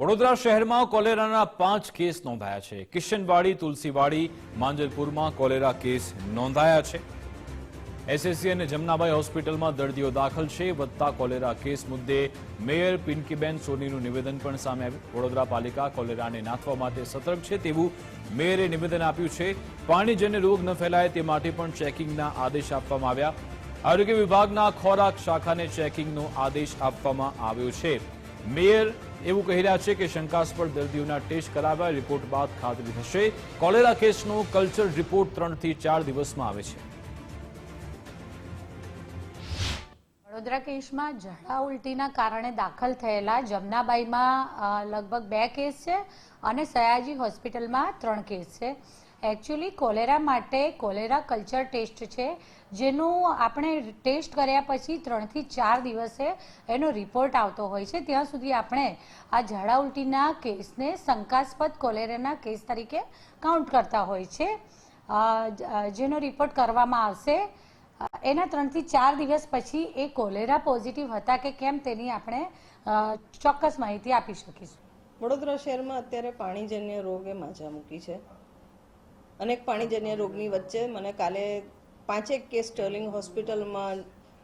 વડોદરા શહેરમાં કોલેરાના પાંચ કેસ નોંધાયા છે. કિશનવાડી, તુલસીવાડી, માંજલપુરમાં કોલેરા કેસ નોંધાયા છે. એસએસસી અને જમનાબાઈ હોસ્પિટલમાં દર્દીઓ દાખલ છે. વધતા કોલેરા કેસ મુદ્દે મેયર પિંકીબેન સોનીનું નિવેદન પણ સામે આવ્યું. વડોદરા પાલિકા કોલેરાને નાથવા માટે સતર્ક છે તેવું મેયરે નિવેદન આપ્યું છે. પાણીજન્ય રોગ ન ફેલાય તે માટે પણ ચેકિંગના આદેશ આપવામાં આવ્યા. આરોગ્ય વિભાગના ખોરાક શાખાને ચેકિંગનો આદેશ આપવામાં આવ્યો છે. મેયર એવું કહી રહ્યા છે કે શંકાસ્પદ દર્દીઓના ટેસ્ટ કરાવ્યા, રિપોર્ટ બાદ ખાતરી થશે. કોલેરા કેસનો કલ્ચર રિપોર્ટ ત્રણથી ચાર દિવસમાં આવે છે. વડોદરા કેસમાં ઝાડા ઉલટીના કારણે દાખલ થયેલા જમનાબાઈમાં લગભગ બે કેસ છે અને સયાજી હોસ્પિટલમાં ત્રણ કેસ છે. એકચ્યુઅલી કોલેરા માટે કોલેરા કલ્ચર ટેસ્ટ છે, જેનું આપણે ટેસ્ટ કર્યા પછી ત્રણથી ચાર દિવસે એનો રિપોર્ટ આવતો હોય છે. ત્યાં સુધી આપણે આ ઝાડા ઉલટીના કેસને શંકાસ્પદ કોલેરાના કેસ તરીકે કાઉન્ટ કરતા હોય છે. જેનો રિપોર્ટ કરવામાં આવશે. એના ત્રણથી ચાર દિવસ પછી એ કોલેરા પોઝિટિવ હતા કે કેમ તેની આપણે ચોક્કસ માહિતી આપી શકીશું. વડોદરા શહેરમાં અત્યારે પાણીજન્ય રોગે માજા મૂકી છે. અનેક પાણીજન્ય રોગની વચ્ચે મને કાલે પાંચેક કેસ સ્ટર્લિંગ હોસ્પિટલમાં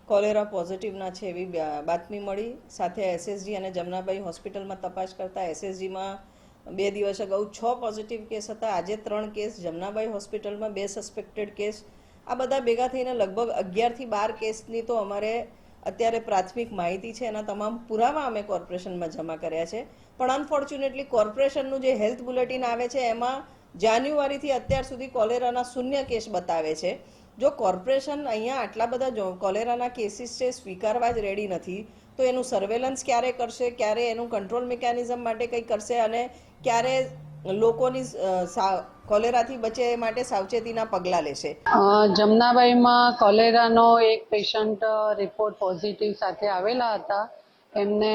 કોલેરા પોઝિટિવના છે એવી બાતમી મળી. સાથે એસએસજી અને જમનાબાઈ હોસ્પિટલમાં તપાસ કરતા એસએસજીમાં બે દિવસ અગાઉ છ પોઝિટિવ કેસ હતા. આજે ત્રણ કેસ જમનાબાઈ હોસ્પિટલમાં બે સસ્પેક્ટેડ કેસ. આ બધા ભેગા થઈને લગભગ અગિયારથી બાર કેસની તો અમારે અત્યારે પ્રાથમિક માહિતી છે. એના તમામ પુરાવા અમે કોર્પોરેશનમાં જમા કર્યા છે. પણ અનફોર્ચ્યુનેટલી કોર્પોરેશનનું જે હેલ્થ બુલેટિન આવે છે, એમાં જાન્યુઆરીથી અત્યાર સુધી કોલેરાના શૂન્ય કેસ બતાવે છે. જો કોર્પોરેશન અહીંયા આટલા બધા કોલેરાના કેસીસ છે, સ્વીકારવા જ રેડી નથી, તો એનું સર્વેલન્સ ક્યારે કરશે? ક્યારે એનું કંટ્રોલ મિકેનિઝમ માટે કંઈ કરશે? અને ક્યારે લોકોની કોલેરાથી બચે એ માટે સાવચેતીના પગલાં લેશે? જમનાબાઈમાં કોલેરાનો એક પેશન્ટ રિપોર્ટ પોઝિટિવ સાથે આવેલા હતા. એમને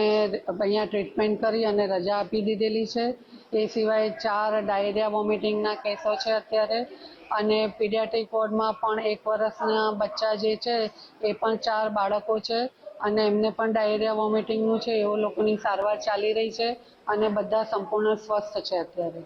અહીંયા ટ્રીટમેન્ટ કરી અને રજા આપી દીધેલી છે. એ સિવાય ચાર ડાયરિયા વોમિટિંગના કેસો છે અત્યારે. અને પીડિયાટ્રિક વોર્ડમાં પણ એક વર્ષના બચ્ચા જે છે, એ પણ ચાર બાળકો છે અને એમને પણ ડાયરિયા વોમિટિંગનું છે. એવો લોકોની સારવાર ચાલી રહી છે અને બધા સંપૂર્ણ સ્વસ્થ છે અત્યારે.